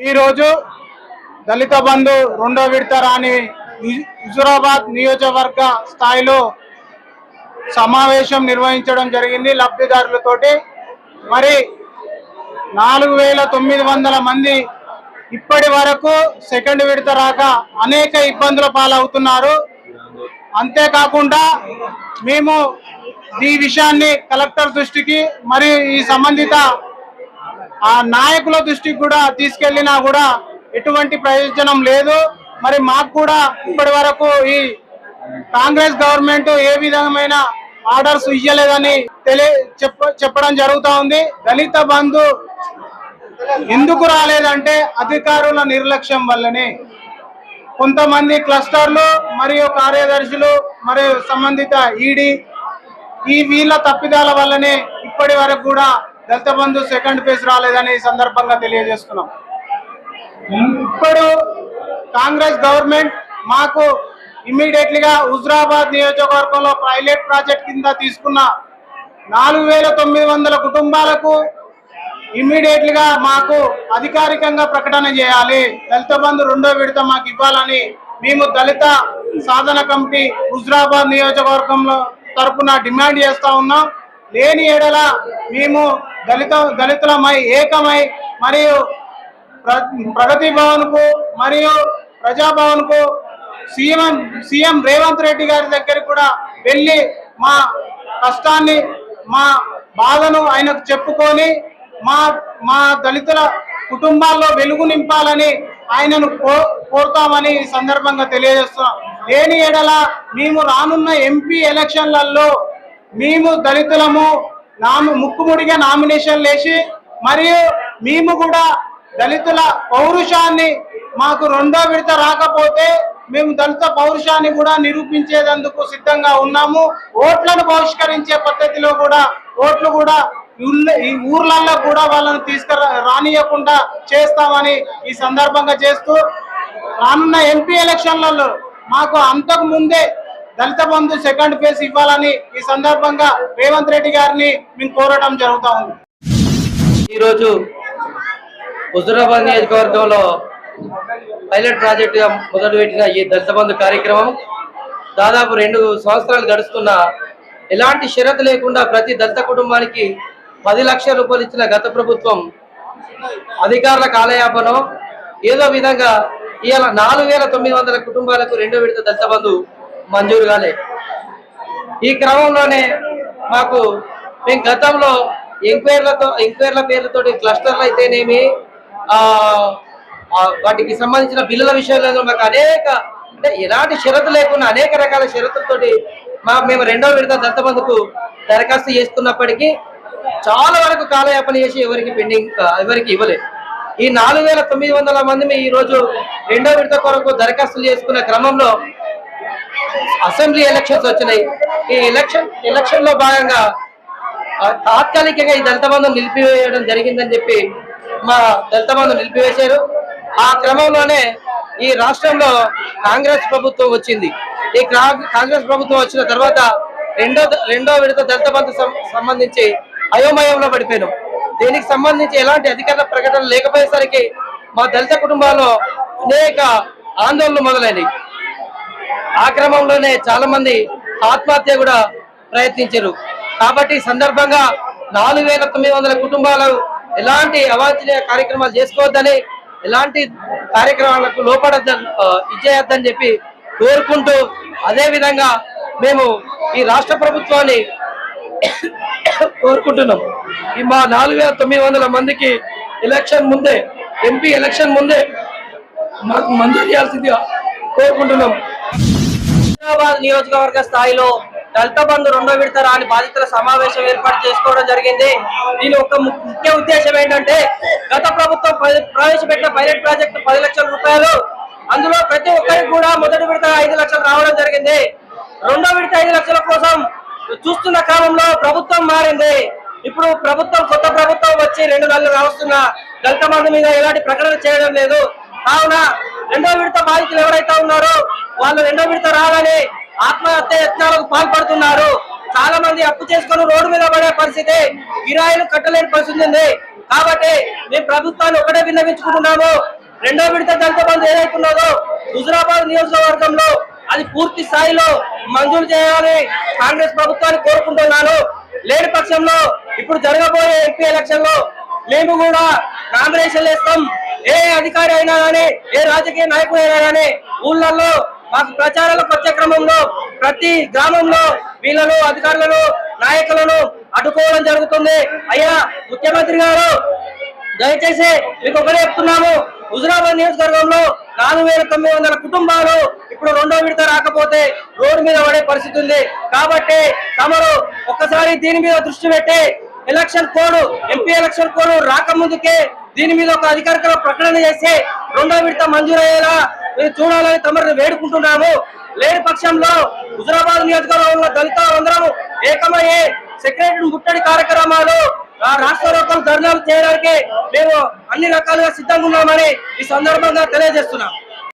ఈరోజు దళిత బంధు రెండో విడత రాని హుజురాబాద్ నియోజకవర్గ స్థాయిలో సమావేశం నిర్వహించడం జరిగింది లబ్ధిదారులతోటి. మరి నాలుగు వేల తొమ్మిది వందల మంది ఇప్పటి వరకు సెకండ్ విడత రాక అనేక ఇబ్బందుల పాలవుతున్నారు. అంతేకాకుండా మేము ఈ విషయాన్ని కలెక్టర్ దృష్టికి మరియు ఈ సంబంధిత ఆ నాయకుల దృష్టికి కూడా తీసుకెళ్ళినా కూడా ఎటువంటి ప్రయోజనం లేదు. మరి మాకు కూడా ఇప్పటి వరకు ఈ కాంగ్రెస్ గవర్నమెంట్ ఏ విధమైన ఆర్డర్స్ ఇయ్యలేదని తెలియ చెప్పడం జరుగుతూ ఉంది. దళిత బంధు ఎందుకు రాలేదంటే అధికారుల నిర్లక్ష్యం వల్లనే. కొంతమంది క్లస్టర్లు మరియు కార్యదర్శులు మరియు సంబంధిత ఈడీ ఈ వీళ్ళ తప్పిదాల వల్లనే ఇప్పటి వరకు కూడా దళిత బంధు సెకండ్ ఫేజ్ రాలేదని ఈ సందర్భంగా తెలియజేస్తున్నాం. ఇప్పుడు కాంగ్రెస్ గవర్నమెంట్ మాకు ఇమ్మీడియట్లీగా హుజరాబాద్ నియోజకవర్గంలో పైలట్ ప్రాజెక్ట్ కింద తీసుకున్న నాలుగు వేల తొమ్మిది వందల కుటుంబాలకు ఇమ్మీడియట్లీగా మాకు అధికారికంగా ప్రకటన చేయాలి. దళిత బంధు రెండో విడత మాకు ఇవ్వాలని మేము దళిత సాధన కమిటీ హుజరాబాద్ నియోజకవర్గంలో తరపున డిమాండ్ చేస్తా ఉన్నాం. లేని ఎడల మేము దళిత దళితులమై ఏకమై మరియు ప్ర- ప్రగతి భవన్కు మరియు ప్రజాభవన్కు సీఎం సీఎం రేవంత్ రెడ్డి గారి దగ్గరికి కూడా వెళ్ళి మా కష్టాన్ని మా బాధను ఆయనకు చెప్పుకొని మా మా దళితుల కుటుంబాల్లో వెలుగు నింపాలని ఆయనను కో- కోరుతామని ఈ సందర్భంగా తెలియజేస్తున్నాం లేని ఎడల మేము రానున్న ఎంపీ ఎలక్షన్లలో మేము దళితులము నామి ముక్కుముడిగా నామినేషన్ లేచి మరియు మేము కూడా దళితుల పౌరుషాన్ని మాకు రెండో విడత రాకపోతే మేము దళిత పౌరుషాన్ని కూడా నిరూపించేందుకు సిద్ధంగా ఉన్నాము. ఓట్లను బహిష్కరించే పద్ధతిలో కూడా ఓట్లు కూడా ఈ ఊర్లలో కూడా వాళ్ళని తీసుకురా రానియకుండా చేస్తామని ఈ సందర్భంగా చేస్తూ రానున్న ఎంపీ ఎలక్షన్లలో మాకు అంతకు ముందే దళిత బంధు సెకండ్ ఫేజ్ ఇవ్వాలని ఈ సందర్భంగా రేవంత్ రెడ్డి గారిని మేము కోరడం జరుగుతా ఉంది. ఈరోజు హుజురాబాద్ నియోజకవర్గంలో పైలట్ ప్రాజెక్టుగా మొదలుపెట్టిన ఈ దళిత బంధు కార్యక్రమం దాదాపు రెండు సంవత్సరాలు గడుస్తున్న ఎలాంటి షరతు లేకుండా ప్రతి దళిత కుటుంబానికి పది లక్షల రూపాయలు ఇచ్చిన గత ప్రభుత్వం అధికారుల కాలయాపనం ఏదో విధంగా ఇవాళ నాలుగు వేల తొమ్మిది వందల కుటుంబాలకు రెండో విడత దళిత బంధు మంజూరు కాలే. ఈ క్రమంలోనే మాకు మేము గతంలో ఎంక్వైర్లతో ఎంక్వైర్ల పేర్లతో క్లస్టర్లు అయితేనేమి వాటికి సంబంధించిన బిల్లుల విషయంలో మాకు అనేక అంటే ఎలాంటి షరతు లేకుండా అనేక రకాల షరతులతోటి మా మేము రెండో విడత దత్తబంధుకు దరఖాస్తు చేసుకున్నప్పటికీ చాలా వరకు కాలయాపన చేసి ఎవరికి పెండింగ్ ఎవరికి ఇవ్వలేదు ఈ నాలుగు వేల తొమ్మిది వందల మంది ఈ రోజు రెండో విడత కొరకు దరఖాస్తులు చేసుకున్న క్రమంలో అసెంబ్లీ ఎలక్షన్స్ వచ్చినాయి. ఈ ఎలక్షన్ ఎలక్షన్లో భాగంగా తాత్కాలికంగా ఈ దళిత బంధం నిలిపివేయడం జరిగిందని చెప్పి మా దళిత బంధం నిలిపివేశారు. ఆ క్రమంలోనే ఈ రాష్ట్రంలో కాంగ్రెస్ ప్రభుత్వం వచ్చింది. ఈ కాంగ్రెస్ ప్రభుత్వం వచ్చిన తర్వాత రెండో రెండో విడత దళిత బంధు సంబంధించి అయోమయంలో పడిపోయాను. దీనికి సంబంధించి ఎలాంటి అధికార ప్రకటన లేకపోయేసరికి మా దళిత కుటుంబాల్లో అనేక ఆందోళనలు మొదలైనవి. ఆ క్రమంలోనే చాలా మంది ఆత్మహత్య కూడా ప్రయత్నించారు. కాబట్టి సందర్భంగా నాలుగు వేల తొమ్మిది వందల కుటుంబాలు ఎలాంటి అవాంఛనీయ కార్యక్రమాలు చేసుకోవద్దని ఎలాంటి కార్యక్రమాలకు లోపడద్దని ఇచ్చేయద్దని చెప్పి కోరుకుంటూ అదేవిధంగా మేము ఈ రాష్ట్ర ప్రభుత్వాన్ని కోరుకుంటున్నాం. ఈ మా నాలుగు వేల తొమ్మిది వందల మందికి ఎలక్షన్ ముందే ఎంపీ ఎలక్షన్ ముందే మాకు మంజూరు చేయాల్సిందిగా కోరుకుంటున్నాం. హైదరాబాద్ నియోజకవర్గ స్థాయిలో దళిత బంధు రెండో విడత రాని బాధితుల సమావేశం ఏర్పాటు చేసుకోవడం జరిగింది. దీని ఒక ముఖ్య ఉద్దేశం ఏంటంటే గత ప్రభుత్వం ప్ర- ప్రవేశపెట్టిన పైలట్ ప్రాజెక్టు పది లక్షల రూపాయలు. అందులో ప్రతి ఒక్కరికి కూడా మొదటి విడత ఐదు లక్షలు రావడం జరిగింది. రెండో విడత ఐదు లక్షల కోసం చూస్తున్న క్రమంలో ప్రభుత్వం మారింది. ఇప్పుడు ప్రభుత్వం కొత్త ప్రభుత్వం వచ్చి రెండు నెలలు రావస్తున్న దళిత మంది మీద ఎలాంటి ప్రకటన చేయడం లేదు. కావున రెండో విడత బాధితులు ఎవరైతే ఉన్నారో వాళ్ళు రెండో విడత రాగానే ఆత్మహత్య యత్నాలకు పాల్పడుతున్నారు. చాలా మంది అప్పు చేసుకుని రోడ్డు మీద పడే పరిస్థితి కిరాయిలు కట్టలేని పరిస్థితి ఉంది. కాబట్టి మేము ప్రభుత్వాన్ని ఒకటే విన్నవించుకుంటున్నాము. రెండో విడత దళిత బంధు ఏదైతున్నదో హుజురాబాద్ నియోజకవర్గంలో అది పూర్తి స్థాయిలో మంజూరు చేయాలని కాంగ్రెస్ ప్రభుత్వాన్ని కోరుకుంటున్నాను. లేని పక్షంలో ఇప్పుడు జరగబోయే ఎంపీ ఎలక్షన్లో మేము కూడా నామినేషన్లు ఇస్తాం ఏ అధికారి అయినా కానీ ఏ రాజకీయ నాయకుడు అయినా కానీ ఊళ్ళల్లో మాకు ప్రచారాలకు వచ్చే క్రమంలో ప్రతి గ్రామంలో వీళ్ళను అధికారులను నాయకులను అడ్డుకోవడం జరుగుతుంది. అయ్యా ముఖ్యమంత్రి గారు దయచేసి మీకు ఒకటే చెప్తున్నాము. హుజురాబాద్ నియోజకవర్గంలో నాలుగు వేల తొమ్మిది వందల కుటుంబాలు ఇప్పుడు రెండో విడత రాకపోతే రోడ్డు మీద పడే పరిస్థితి ఉంది. కాబట్టి తమరు ఒక్కసారి దీని మీద దృష్టి పెట్టి election code MP election code రాకముందుకే దీని మీద ఒక అధికారిక ప్రకటన చేసి రెండో విడత మంజూరయ్యేలా మీరు చూడాలని తమరిని వేడుకుంటున్నాము. లేని పక్షంలో హుజరాబాద్ నియోజకవర్గంలో దళిత వందరం ఏకమయ్యే సెక్రటరీ ముట్టడి కార్యక్రమాలు ఆ రాష్ట్ర లోకల్ ధర్నాలు చేయడానికి మేము అన్ని రకాలుగా సిద్ధంగా ఉన్నామని ఈ సందర్భంగా తెలియజేస్తున్నాం.